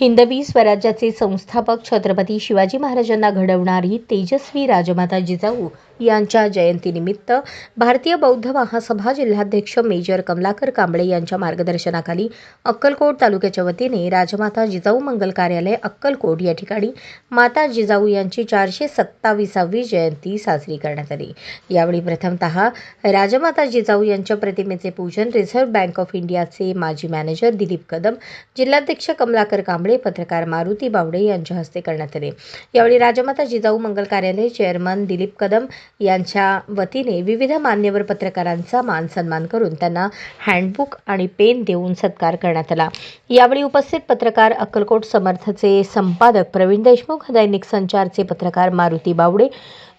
हिंदवी स्वराज्याचे संस्थापक छत्रपती शिवाजी महाराजांना घडवणारी तेजस्वी राजमाता जिजाऊ यांच्या जयंतीनिमित्त भारतीय बौद्ध महासभा जिल्हाध्यक्ष मेजर कमलाकर कांबळे यांच्या मार्गदर्शनाखाली अक्कलकोट तालुक्याच्या वतीने राजमाता जिजाऊ मंगल कार्यालय अक्कलकोट या ठिकाणी माता जिजाऊ यांची चारशे सत्तावीसावी जयंती साजरी करण्यात आली. यावेळी प्रथमतः राजमाता जिजाऊ यांच्या प्रतिमेचे पूजन रिझर्व्ह बँक ऑफ इंडियाचे माजी मॅनेजर दिलीप कदम जिल्हाध्यक्ष कमलाकर कांबळे पत्रकार मारुती बावडे यांच्या हस्ते करण्यात आले. यावेळी राजमाता जिजाऊ मंगल कार्यालय चेअरमन दिलीप कदम यांच्या वतीने विविध मान्यवर पत्रकारांचा मान सन्मान करून त्यांना हँडबुक आणि पेन देऊन सत्कार करण्यात आला. यावेळी उपस्थित पत्रकार अक्कलकोट समर्थचे संपादक प्रवीण देशमुख दैनिक संचारचे पत्रकार मारुती बावडे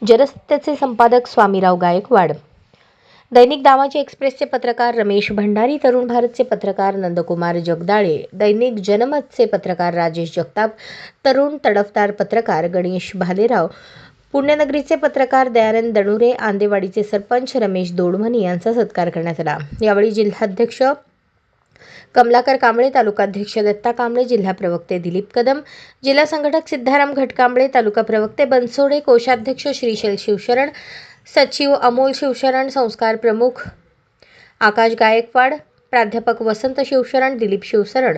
जनसत्याचे संपादक स्वामीराव गायकवाड. दैनिक दावाचे एक्सप्रेसचे पत्रकार रमेश भंडारी तरुण भारतचे पत्रकार नंदकुमार जगदाळे दैनिक जनमतचे पत्रकार राजेश जगताप तरुण तडफदार पत्रकार गणेश भालेराव पुण्यनगरीचे पत्रकार दयानंद दणुरे आंदेवाडीचे सरपंच रमेश दोडमनी यांचा सत्कार करण्यात आला. यावेळी जिल्हाध्यक्ष कमलाकर कांबळे तालुकाध्यक्ष दत्ता कांबळे जिल्हा प्रवक्ते दिलीप कदम जिल्हा संघटक सिद्धाराम घटकांबळे तालुका प्रवक्ते बनसोडे कोषाध्यक्ष श्रीशैल शिवशरण सचिव अमोल शिवशरण संस्कार प्रमुख आकाश गायकवाड प्राध्यापक वसंत शिवशरण दिलीप शिवशरण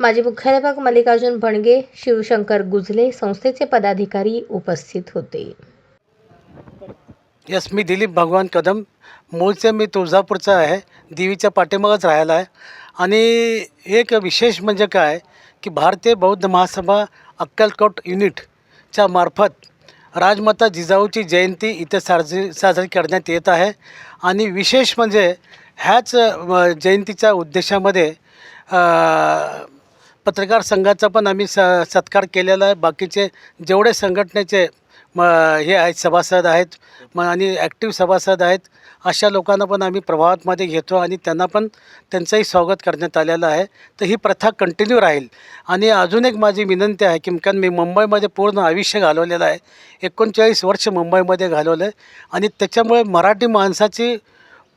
माजी मुख्याध्यापक मल्लिकार्जुन भणगे शिवशंकर गुजले संस्थेचे पदाधिकारी उपस्थित होते. यस मी दिलीप भगवान कदम. मूळचे मी तुळजापूरचा आहे. देवीच्या पाठीमागच राहायला आहे. आणि एक विशेष म्हणजे काय की भारतीय बौद्ध महासभा अक्कलकोट युनिटच्या मार्फत राजमाता जिजाऊची जयंती इथे साजरी साजरी करण्यात येत आहे. आणि विशेष म्हणजे ह्याच जयंतीच्या उद्देशामध्ये पत्रकार संघाचा पण आम्ही स सत्कार केलेला आहे. बाकीचे जेवढे संघटनेचे म हे आहेत सभासद आहेत म आणि ॲक्टिव्ह सभासद आहेत अशा लोकांना पण आम्ही प्रभावातमध्ये घेतो आणि त्यांना पण त्यांचंही स्वागत करण्यात आलेलं आहे. तर ही प्रथा कंटिन्यू राहील. आणि अजून एक माझी विनंती आहे की कारण मी मुंबईमध्ये पूर्ण आयुष्य घालवलेलं आहे. एकोणचाळीस वर्ष मुंबईमध्ये घालवलं आहे आणि त्याच्यामुळे मराठी माणसाची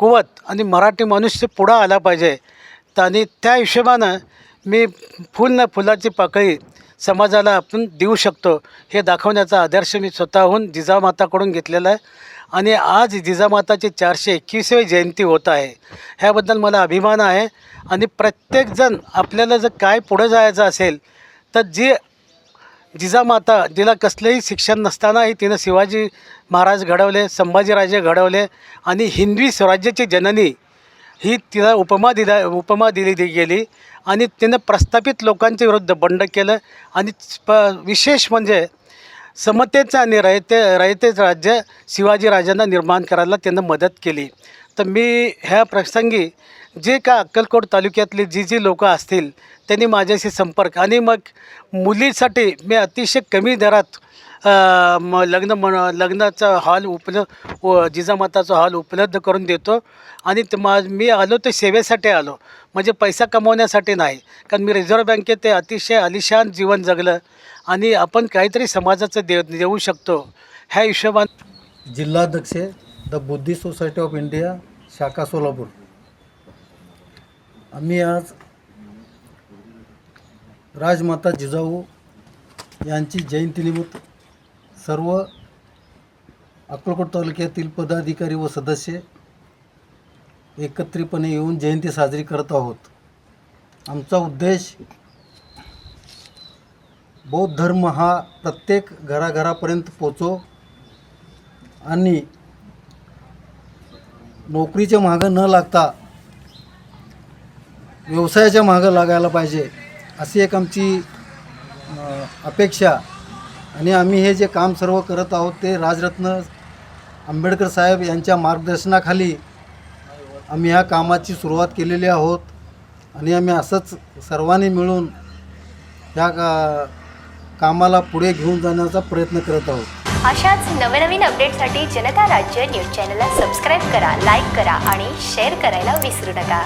कुवत आणि मराठी माणूस पुढं आला पाहिजे. तर आणि त्या हिशोबानं मी फुल ना फुलाची पाकळी समाजाला आपण देऊ शकतो. हे दाखवण्याचा आदर्श मी स्वतःहून जिजामाताकडून घेतलेला आहे. आणि आज जिजामाताची चारशे एकवीसवी जयंती होत आहे. ह्याबद्दल मला अभिमान आहे. आणि प्रत्येकजण आपल्याला जर काय पुढं जायचं असेल तर जी जिजामाता जिला कसलंही शिक्षण नसतानाही तिनं शिवाजी महाराज घडवले संभाजीराजे घडवले आणि हिंदवी स्वराज्याची जननी ही तिला उपमा दिला उपमा दिली दी गेली आणि तिनं प्रस्थापित लोकांच्या विरुद्ध बंड केलं आणि प विशेष म्हणजे समतेचं आणि रयते रयतेच राज्य शिवाजीराजांना निर्माण करायला त्यांना मदत केली. तर मी ह्या प्रसंगी जे का अक्कलकोट तालुक्यातली जी जी लोकं असतील त्यांनी माझ्याशी संपर्क आणि मग मुलीसाठी मी अतिशय कमी दरात म लग्न म्हण लग्नाचा हॉल उपलब्ध व जिजामाताचा हॉल उपलब्ध करून देतो. आणि ते मा मी आलो ते सेवेसाठी आलो. म्हणजे पैसा कमवण्यासाठी नाही. कारण मी रिझर्व्ह बँकेत ते अतिशय आलिशान जीवन जगलं. आणि आपण काहीतरी समाजाचं दे देऊ शकतो. ह्या हिशोबाने जिल्हाध्यक्ष the Buddhist society of India शाखा सोलापूर. आम्ही आज राजमाता जिजाऊ यांची जयंतीनिमित्त सर्व अक्कलकोट तालुक्यातील पदाधिकारी व सदस्य एकत्रितपणे येऊन जयंती साजरी करत आहोत. आमचा उद्देश बौद्ध धर्म हा प्रत्येक घराघरापर्यंत पोचो आणि नोकरीच्या मागं न लागता व्यवसायाच्या मागं लागायला पाहिजे अशी एक आमची अपेक्षा. आणि आम्ही हे जे काम सर्व करत आहोत ते राजरत्न आंबेडकर साहेब यांच्या मार्गदर्शनाखाली आम्ही ह्या कामाची सुरुवात केलेली आहोत. आणि आम्ही असंच सर्वांनी मिळून ह्या का कामाला पुढे घेऊन जाण्याचा प्रयत्न करत आहोत. अशाच नवनवीन अपडेटसाठी जनता राज्य न्यूज चॅनलला सबस्क्राईब करा लाईक करा आणि शेअर करायला विसरू नका.